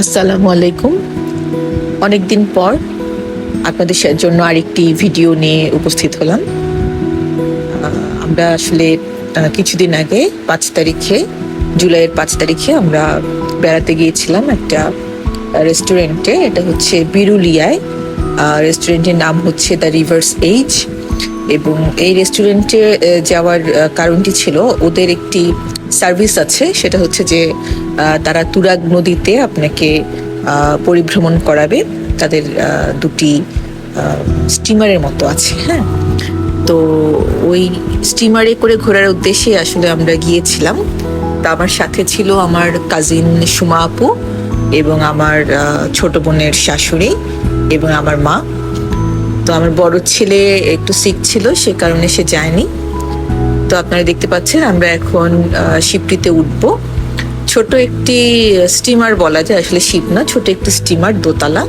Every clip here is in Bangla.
আসসালামু আলাইকুম। অনেকদিন পর আপনাদের জন্য আরেকটি ভিডিও নিয়ে উপস্থিত হলাম। আমরা আসলে কিছুদিন আগে পাঁচ তারিখে, জুলাইয়ের পাঁচ তারিখে আমরা বেড়াতে গিয়েছিলাম একটা রেস্টুরেন্টে। এটা হচ্ছে বিরুলিয়ায়। রেস্টুরেন্টের নাম হচ্ছে দ্য রিভার্স এইজ এবং এই রেস্টুরেন্টে যাওয়ার কারণটি ছিল ওদের একটি সার্ভিস আছে। সেটা হচ্ছে যে তারা তুরাগ নদীতে আপনাকে পরিভ্রমণ করাবে। তাদের দুটি স্টিমারের মতো আছে হ্যাঁ? তো ওই স্টিমারে করে ঘোরার উদ্দেশ্যে আসলে আমরা গিয়েছিলাম। তা আমার সাথে ছিল আমার কাজিন সুমা আপু এবং আমার ছোট বোনের শাশুড়ি এবং আমার মা। তো আমার বড় ছেলে একটু সিক ছিল, সে কারণে সে যায়নি। তো আপনারা দেখতে পাচ্ছেন আমরা এখন শিপটিতে উঠব। ছোট একটি স্টিমার বলা যায়, আসলে শিপ না, ছোট একটি স্টিমার দোতলা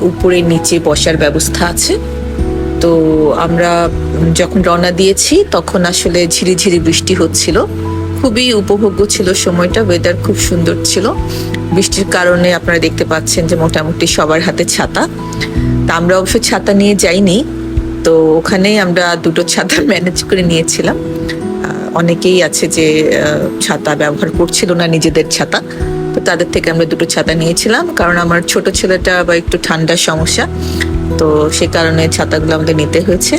উপরে নিচে বসার ব্যবস্থা আছে। তো আমরা যখন রওনা দিয়েছি, তখন আসলে ঝিরিঝিরি বৃষ্টি হচ্ছিল। খুবই উপভোগ্য ছিল সময়টা ওয়েদার খুব সুন্দর ছিল। বৃষ্টির কারণে আপনারা দেখতে পাচ্ছেন যে মোটামুটি সবার হাতে ছাতা। তা আমরা অবশ্য ছাতা নিয়ে যাইনি, তো ওখানেই আমরা দুটো ছাতা ম্যানেজ করে নিয়েছিলাম। অনেকেই আছে যে ছাতা ব্যবহার করছিল না নিজেদের ছাতা। তো তাদের থেকে আমরা দুটো ছাতা নিয়েছিলাম, কারণ আমার ছোট ছেলেটা বা একটু ঠান্ডার সমস্যা। তো সে কারণে ছাতাগুলো আমাদের নিতে হয়েছে।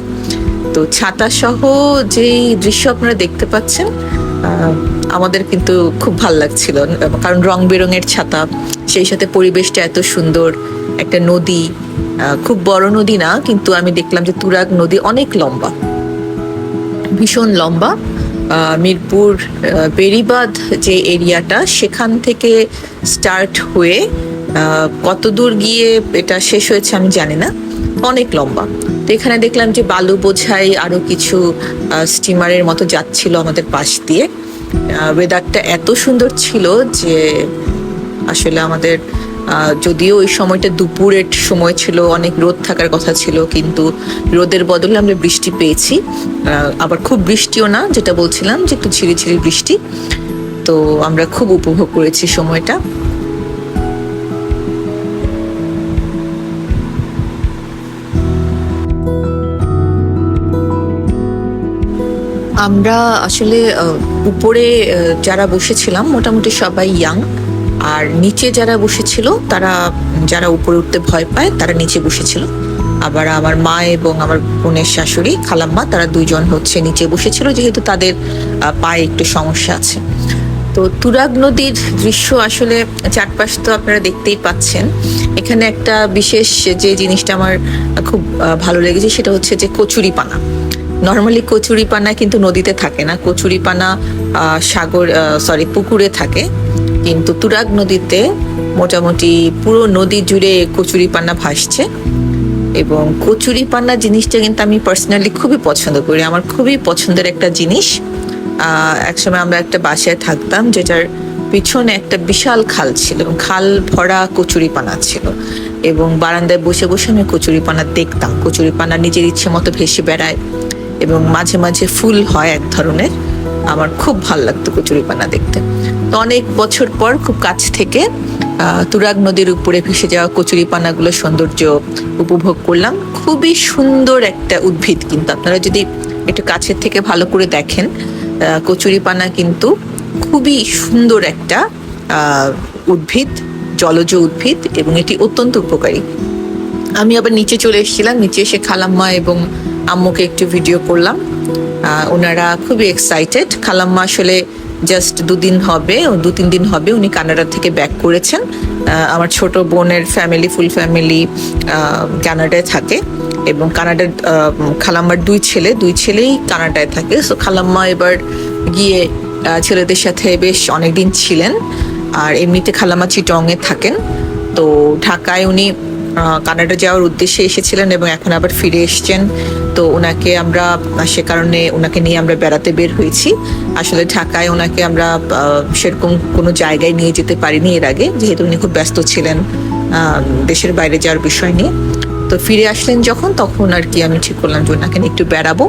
তো ছাতা সহ যেই দৃশ্য আপনারা দেখতে পাচ্ছেন আমাদের কিন্তু খুব ভালো লাগছিল। কারণ রং বেরঙের ছাতা, সেই সাথে পরিবেশটা এত সুন্দর, একটা নদী খুব বড় নদী না, কিন্তু আমি দেখলাম যে তুরাগ নদী অনেক লম্বা। ভীষণ লম্বা। মিরপুর বেড়িবাঁধ যে এরিয়াটা, সেখান থেকে স্টার্ট হয়ে কত দূর গিয়ে এটা শেষ হয়েছে আমি জানি না, অনেক লম্বা। তো এখানে দেখলাম যে বালু বোঝাই আরও কিছু স্টিমারের মতো যাচ্ছিল আমাদের পাশ দিয়ে। ওয়েদারটা এত সুন্দর ছিল যে আসলে আমাদের যদিও ওই সময়টা দুপুরের সময় ছিল, অনেক রোদ থাকার কথা ছিল, কিন্তু রোদের বদলে আমরা বৃষ্টি পেয়েছি। আবার খুব বৃষ্টিও না, যেটা বলছিলাম যে একটু ঝিরিঝিরি বৃষ্টি। তো আমরা খুব উপভোগ করেছি সময়টা। আমরা আসলে উপরে যারা বসেছিলাম, মোটামুটি সবাই ইয়াং আর নিচে যারা বসেছিল, তারা, যারা উপরে উঠতে ভয় পায়, তারা নিচে বসেছিল। আবার আমার মা এবং আমার বোনের শাশুড়ি, খালাম্মা, তারা দুইজন হচ্ছে নিচে বসেছিল, যেহেতু তাদের পায়ে একটু সমস্যা আছে। তো তুরাগ নদীর দৃশ্য আসলে চারপাশ তো আপনারা দেখতেই পাচ্ছেন। এখানে একটা বিশেষ যে জিনিসটা আমার খুব ভালো লেগেছে, সেটা হচ্ছে যে কচুরিপানা নর্মালি কচুরিপানা কিন্তু নদীতে থাকে না। কচুরিপানা সাগর সরি, পুকুরে থাকে। কিন্তু তুরাগ নদীতে মোটামুটি পুরো নদী জুড়ে কচুরিপানা ভাসছে। এবং কচুরিপানা জিনিসটা কিন্তু আমি পার্সোনালি খুবই পছন্দ করি। আমার খুবই পছন্দের একটা জিনিস। একসময় আমরা একটা বাসায় থাকতাম যেটার পিছনে একটা বিশাল খাল ছিল। খাল ভরা কচুরিপানা ছিল। এবং বারান্দায় বসে বসে আমি কচুরিপানা দেখতাম। কচুরিপানা নিজের ইচ্ছে মতো ভেসে বেড়ায় এবং মাঝে মাঝে ফুল হয় এক ধরনের। আমার খুব ভালো লাগতো কচুরিপানা দেখতে। তো অনেক বছর পর খুব কাছ থেকে তুরাগ নদীর উপরে ভেসে যাওয়া কচুরিপানাগুলো সৌন্দর্য উপভোগ করলাম। খুবই সুন্দর একটা উদ্ভিদ কিন্তু। আপনারা যদি একটু কাছের থেকে ভালো করে দেখেন কচুরিপানা কিন্তু খুবই সুন্দর একটা উদ্ভিদ, জলজ উদ্ভিদ এবং এটি অত্যন্ত উপকারী। আমি আবার নিচে চলে এসেছিলাম, নিচে এসে খালাম্মা এবং আম্মুকে একটু ভিডিও করলাম। ওনারা খুবই এক্সাইটেড খালাম্মা আসলে জাস্ট দুদিন হবে দু তিন দিন হবে উনি কানাডা থেকে ব্যাক করেছেন। আমার ছোট বোনের ফ্যামিলি ফুল ফ্যামিলি কানাডায় থাকে এবং কানাডার খালাম্মার দুই ছেলে, দুই ছেলেই কানাডায় থাকে। সো খালাম্মা এবার গিয়ে ছেলেদের সাথে বেশ অনেকদিন ছিলেন। আর এমনিতে খালাম্মা চিটংয়ে থাকেন। তো ঢাকায় উনি কানাডা যাওয়ার উদ্দেশ্যে এসেছিলেন এবং এখন আবার ফিরে এসেছেন। তো ওনাকে আমরা সে কারণে ওনাকে নিয়ে আমরা বেড়াতে বের হয়েছি। আসলে ঢাকায় ওনাকে আমরা সেরকম কোনো জায়গায় নিয়ে যেতে পারিনি এর আগে, যেহেতু উনি খুব ব্যস্ত ছিলেন দেশের বাইরে যাওয়ার বিষয় নিয়ে। তো ফিরে আসলেন যখন, তখন আর কি আমি ঠিক করলাম যে ওনাকে নিয়ে একটু বেড়াবো।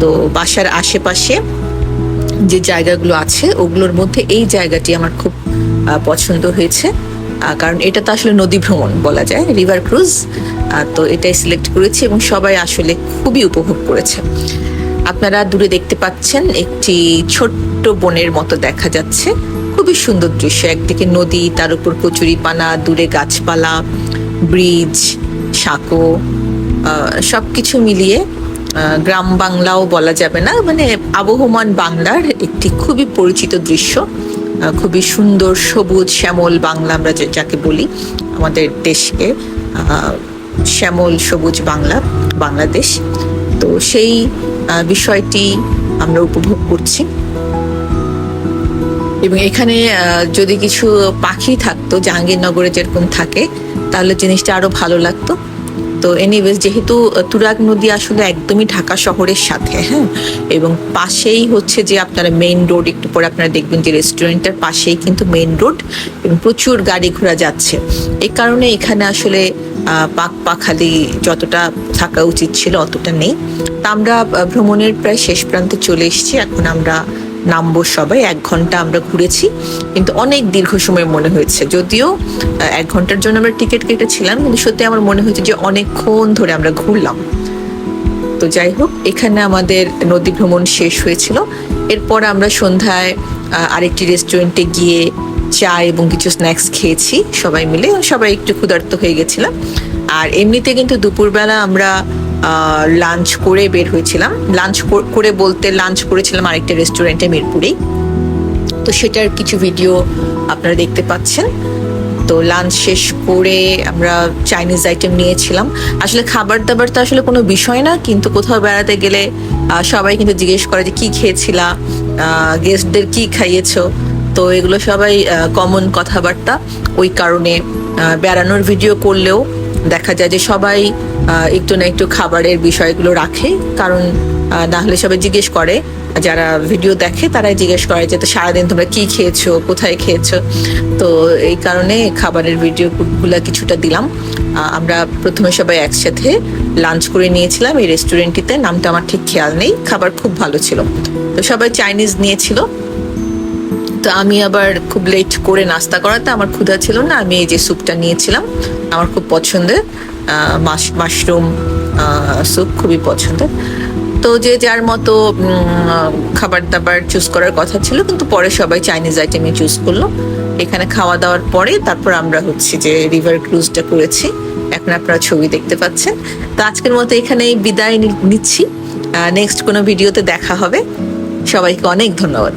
তো বাসার আশেপাশে যে জায়গাগুলো আছে, ওগুলোর মধ্যে এই জায়গাটি আমার খুব পছন্দ হয়েছে। কারণ এটা তো আসলে নদী ভ্রমণ বলা যায় রিভার ক্রুজ তো এটাই সিলেক্ট করেছি এবং সবাই আসলে খুবই উপভোগ করেছে। আপনারা দূরে দেখতে পাচ্ছেন একটি ছোট্ট বনের মতো দেখা যাচ্ছে। খুবই সুন্দর দৃশ্য, একদিকে নদী, তার উপর কচুরিপানা, দূরে গাছপালা ব্রিজ সাঁকো সব কিছু মিলিয়ে গ্রাম বাংলাও বলা যাবে না মানে আবহমান বাংলার একটি খুবই পরিচিত দৃশ্য। খুবই সুন্দর সবুজ শ্যামল বাংলা আমরা যাকে বলি, আমাদের দেশকে শ্যামল সবুজ বাংলা, বাংলাদেশ। তো সেই বিষয়টি আমরা উপভোগ করছি। এবং এখানে যদি কিছু পাখি থাকতো, জাহাঙ্গীরনগরে যেরকম থাকে, তাহলে জিনিসটা আরও ভালো লাগতো। তো এনিওয়েজ যেহেতু তুরাগ নদী আসলে একদমই ঢাকা শহরের সাথে হ্যাঁ? এবং পাশেই হচ্ছে যে আপনারা মেইন রোড একটু পরে আপনারা দেখবেন যে রেস্টুরেন্টের পাশেই কিন্তু মেইন রোড এবং প্রচুর গাড়ি ঘোড়া যাচ্ছে। এই কারণে এখানে আসলে পাক পাখালি যতটা থাকা উচিত ছিল অতটা নেই। তা আমরা ভ্রমণের প্রায় শেষ প্রান্তে চলে এসেছি। এখন আমরা নামবো সবাই এক ঘণ্টা আমরা ঘুরেছি, কিন্তু অনেক দীর্ঘ সময় মনে হয়েছে। যদিও এক ঘণ্টার জন্য আমরা টিকিট কেটেছিলাম, কিন্তু সত্যি আমার মনে হয়েছে যে অনেকক্ষণ ধরে আমরা ঘুরলাম। তো যাই হোক, এখানে আমাদের নদী ভ্রমণ শেষ হয়েছিল। এরপর আমরা সন্ধ্যায় আরেকটি রেস্টুরেন্টে গিয়ে চা এবং কিছু স্ন্যাক্স খেয়েছি, সবাই মিলে। সবাই একটু ক্ষুধার্ত হয়ে গেছিলাম। আর এমনিতে কিন্তু দুপুরবেলা আমরা লাঞ্চ করে বের হয়েছিলাম। লাঞ্চ করে বলতে লাঞ্চ করেছিলাম আরেকটা রেস্টুরেন্টে মিরপুরেই। তো সেটার কিছু ভিডিও আপনারা দেখতে পাচ্ছেন। তো লাঞ্চ শেষ করে আমরা চাইনিজ আইটেম নিয়েছিলাম। আসলে খাবার দাবার তো আসলে কোনো বিষয় না, কিন্তু কোথাও বেড়াতে গেলে সবাই কিন্তু জিজ্ঞেস করে যে কি খেয়েছিলা গেস্টদের কি খাইয়েছো? তো এগুলো সবাই কমন কথাবার্তা। ওই কারণে বেড়ানোর ভিডিও করলেও দেখা যায় যে সবাই একটু না একটু খাবারের বিষয়গুলো রাখে। কারণ না হলে সবাই জিজ্ঞেস করে। যারা ভিডিও দেখে, তারাই জিজ্ঞেস করে যে, তো সারাদিন তোমরা কি খেয়েছো? কোথায় খেয়েছো? তো এই কারণে খাবারের ভিডিও গুলা কিছুটা দিলাম। আমরা প্রথমে সবাই একসাথে লাঞ্চ করে নিয়েছিলাম এই রেস্টুরেন্টটিতে। নামটা আমার ঠিক খেয়াল নেই। খাবার খুব ভালো ছিল। তো সবাই চাইনিজ নিয়েছিল। তো আমি আবার খুব লেট করে নাস্তা করাতে আমার ক্ষুধা ছিল না। আমি এই যে স্যুপটা নিয়েছিলাম। আমার খুব পছন্দের। মাশরুম স্যুপ খুবই পছন্দের। তো যে যার মতো খাবার দাবার চুজ করার কথা ছিল, কিন্তু পরে সবাই চাইনিজ আইটেমই চুজ করল। এখানে খাওয়া দাওয়ার পরে তারপর আমরা হচ্ছে যে রিভার ক্রুজটা করেছি। এখন আপনারা ছবি দেখতে পাচ্ছেন। তো আজকের মতো এখানে বিদায় নিচ্ছি। নেক্সট কোনো ভিডিওতে দেখা হবে। সবাইকে অনেক ধন্যবাদ।